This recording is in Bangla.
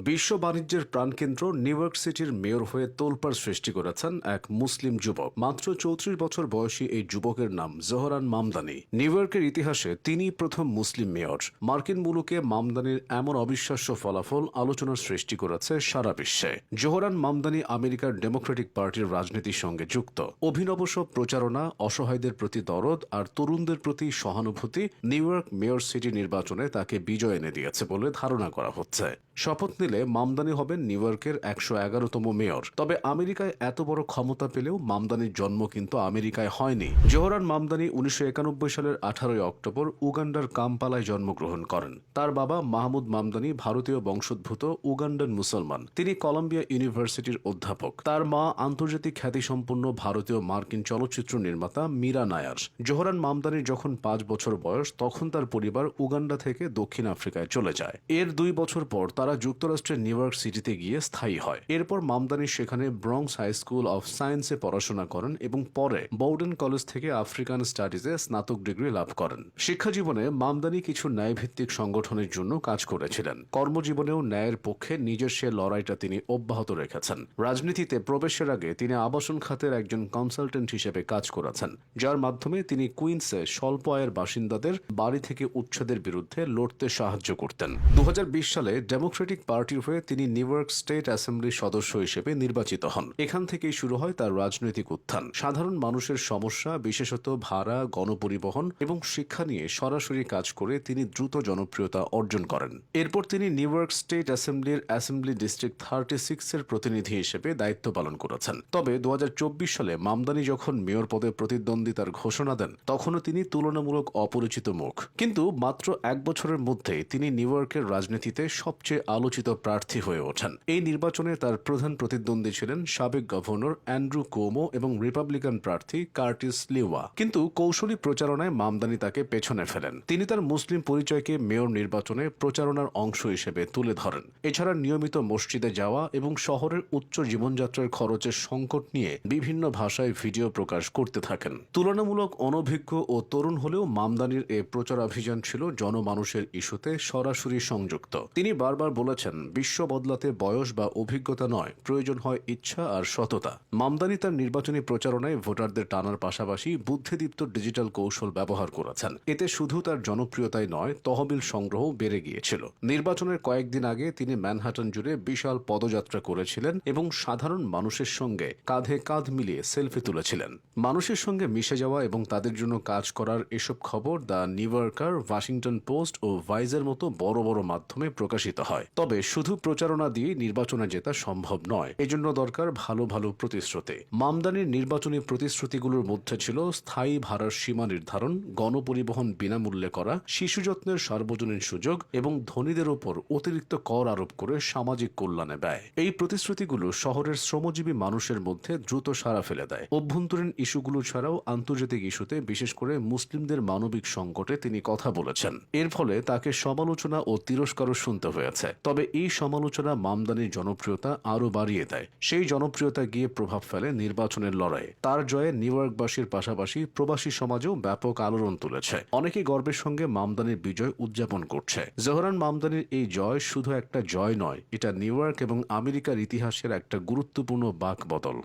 বিশ্ব বাণিজ্যের প্রাণকেন্দ্র নিউ ইয়র্ক সিটির মেয়র হয়ে তোলপাড় সৃষ্টি করেছেন এক মুসলিম যুবক। মাত্র চৌত্রিশ বছর বয়সী এই যুবকের নাম জোহরান মামদানি। নিউ ইয়র্কের ইতিহাসে তিনি প্রথম মুসলিম মেয়র। মার্কিন মুলুকে মামদানির এমন অবিশ্বাস্য ফলাফল আলোচনার সৃষ্টি করেছে সারা বিশ্বে। জোহরান মামদানি আমেরিকার ডেমোক্রেটিক পার্টির রাজনীতির সঙ্গে যুক্ত। অভিনব সব প্রচারণা, অসহায়দের প্রতি দরদ আর তরুণদের প্রতি সহানুভূতি নিউ ইয়র্ক মেয়র সিটি নির্বাচনে তাকে বিজয় এনে দিয়েছে বলে ধারণা করা হচ্ছে। শপথ নিলে মামদানি হবেন নিউ ইয়র্কের একশো এগারোতম মেয়র। তবে আমেরিকায় এত বড় ক্ষমতা পেলেও মামদানির জন্ম কিন্তু আমেরিকায় হয়নি। জোহরান মামদানি উনিশশো একানব্বই সালের আঠারোই অক্টোবর উগান্ডার কাম্পালায় জন্মগ্রহণ করেন। তার বাবা মাহমুদ মামদানি ভারতীয় বংশোদ্ভূত উগান্ডান মুসলমান। তিনি কলম্বিয়া ইউনিভার্সিটির অধ্যাপক। তার মা আন্তর্জাতিক খ্যাতিসম্পন্ন ভারতীয় মার্কিন চলচ্চিত্র নির্মাতা মীরা নায়ার। জোহরান মামদানির যখন পাঁচ বছর বয়স, তখন তার পরিবার উগান্ডা থেকে দক্ষিণ আফ্রিকায় চলে যায়। এর দুই বছর পর তারা যুক্তরাষ্ট্রের নিউ ইয়র্ক সিটিতে গিয়ে স্থায়ী হয়। এরপর মামদানি সেখানে ব্রংস হাই স্কুল অফ সায়েন্সে পড়াশোনা করেন এবং পরে বৌডেন কলেজ থেকে আফ্রিকান স্টাডিজে স্নাতক ডিগ্রি লাভ করেন। শিক্ষা জীবনে মামদানি কিছু ন্যায়ভিত্তিক সংগঠনের জন্য কাজ করেছিলেন। কর্মজীবনেও ন্যায়ের পক্ষে নিজের সে লড়াইটা তিনি অব্যাহত রেখেছেন। রাজনীতিতে প্রবেশের আগে তিনি আবাসন খাতের একজন কনসালটেন্ট হিসেবে কাজ করেছেন, যার মাধ্যমে তিনি কুইন্সে স্বল্প আয়ের বাসিন্দাদের বাড়ি থেকে উচ্ছেদের বিরুদ্ধে লড়তে সাহায্য করতেন। দু হাজার বিশ সালে ডেমোক্রেটিক পার্টির হয়ে তিনি নিউ ইয়র্ক স্টেট অ্যাসেম্বলির সদস্য হিসেবে নির্বাচিত হন। এখান থেকেই শুরু হয় তার রাজনৈতিক উত্থান। সাধারণ মানুষের সমস্যা, বিশেষত ভাড়া, গণপরিবহন এবং শিক্ষা নিয়ে সরাসরি কাজ করে তিনি দ্রুত জনপ্রিয়তা অর্জন করেন। এরপর তিনি নিউ ইয়র্ক স্টেট অ্যাসেম্বলির অ্যাসেম্বলি ডিস্ট্রিক্ট থার্টি সিক্স এর প্রতিনিধি হিসেবে দায়িত্ব পালন করেছেন। তবে দু হাজার চব্বিশ সালে মামদানি যখন মেয়র পদে প্রতিদ্বন্দ্বিতার ঘোষণা দেন, তখনও তিনি তুলনামূলক অপরিচিত মুখ। কিন্তু মাত্র এক বছরের মধ্যেই তিনি নিউ ইয়র্কের রাজনীতিতে সবচেয়ে আলোচিত প্রার্থী হয়ে ওঠেন। এই নির্বাচনে তার প্রধান প্রতিদ্বন্দ্বী ছিলেন সাবেক গভর্নর অ্যান্ড্রু কোমো এবং রিপাবলিকান প্রার্থী কার্টিস লিওয়া। কিন্তু কৌশলী প্রচারণায় মামদানি তাকে পেছনে ফেলেন। তিনি তার মুসলিম পরিচয়কে মেয়র নির্বাচনে প্রচারণার অংশ হিসেবে তুলে ধরেন। এছাড়া নিয়মিত মসজিদে যাওয়া এবং শহরের উচ্চ জীবনযাত্রার খরচের সংকট নিয়ে বিভিন্ন ভাষায় ভিডিও প্রকাশ করতে থাকেন। তুলনামূলক অনভিজ্ঞ ও তরুণ হলেও মামদানির এ প্রচারাভিযান ছিল জনমানুষের ইস্যুতে সরাসরি সংযুক্ত। তিনি বারবার বলেছেন বিশ্ব বদলাতে বয়স বা অভিজ্ঞতা নয়, প্রয়োজন হয় ইচ্ছা আর সততা। মামদানি তার নির্বাচনী প্রচারণায় ভোটারদের টানার পাশাপাশি বুদ্ধিদীপ্ত ডিজিটাল কৌশল ব্যবহার করেছেন। এতে শুধু তার জনপ্রিয়তাই নয়, তহবিল সংগ্রহ বেড়ে গিয়েছিল। নির্বাচনের কয়েকদিন আগে তিনি ম্যানহাটন জুড়ে বিশাল পদযাত্রা করেছিলেন এবং সাধারণ মানুষের সঙ্গে কাঁধে কাঁধ মিলিয়ে সেলফি তুলেছিলেন। মানুষের সঙ্গে মিশে যাওয়া এবং তাদের জন্য কাজ করার এসব খবর the New Yorker, Washington Post ও ভাইজের মতো বড় বড় মাধ্যমে প্রকাশিত হয়। তবে শুধু প্রচারণা দিয়ে নির্বাচনে জেতা সম্ভব নয়। এজন্য দরকার ভালো ভালো প্রতিশ্রুতি। মামদানির নির্বাচনী প্রতিশ্রুতিগুলোর মধ্যে ছিল স্থায়ী ভাড়ার সীমা নির্ধারণ, গণপরিবহন বিনামূল্যে করা, শিশু যত্নের সার্বজনীন সুযোগ এবং ধনীদের ওপর অতিরিক্ত কর আরোপ করে সামাজিক কল্যাণে ব্যয়। এই প্রতিশ্রুতিগুলো শহরের শ্রমজীবী মানুষের মধ্যে দ্রুত সাড়া ফেলে দেয়। অভ্যন্তরীণ ইস্যুগুলো ছাড়াও আন্তর্জাতিক ইস্যুতে, বিশেষ করে মুসলিমদের মানবিক সংকটে তিনি কথা বলেছেন। এর ফলে তাকে সমালোচনা ও তিরস্কারও শুনতে হয়েছে। তবে এই সমালোচনা মামদানির জনপ্রিয়তা আরও বাড়িয়ে দেয়। সেই জনপ্রিয়তা গিয়ে প্রভাব ফেলে নির্বাচনের লড়াইয়ে। তার জয়ে নিউ ইয়র্কবাসীর পাশাপাশি প্রবাসী সমাজেও ব্যাপক আলোড়ন তুলেছে। অনেকে গর্বের সঙ্গে মামদানির বিজয় উদযাপন করছে। জোহরান মামদানির এই জয় শুধু একটা জয় নয়, এটা নিউ ইয়র্ক এবং আমেরিকার ইতিহাসের একটা গুরুত্বপূর্ণ বাক বদল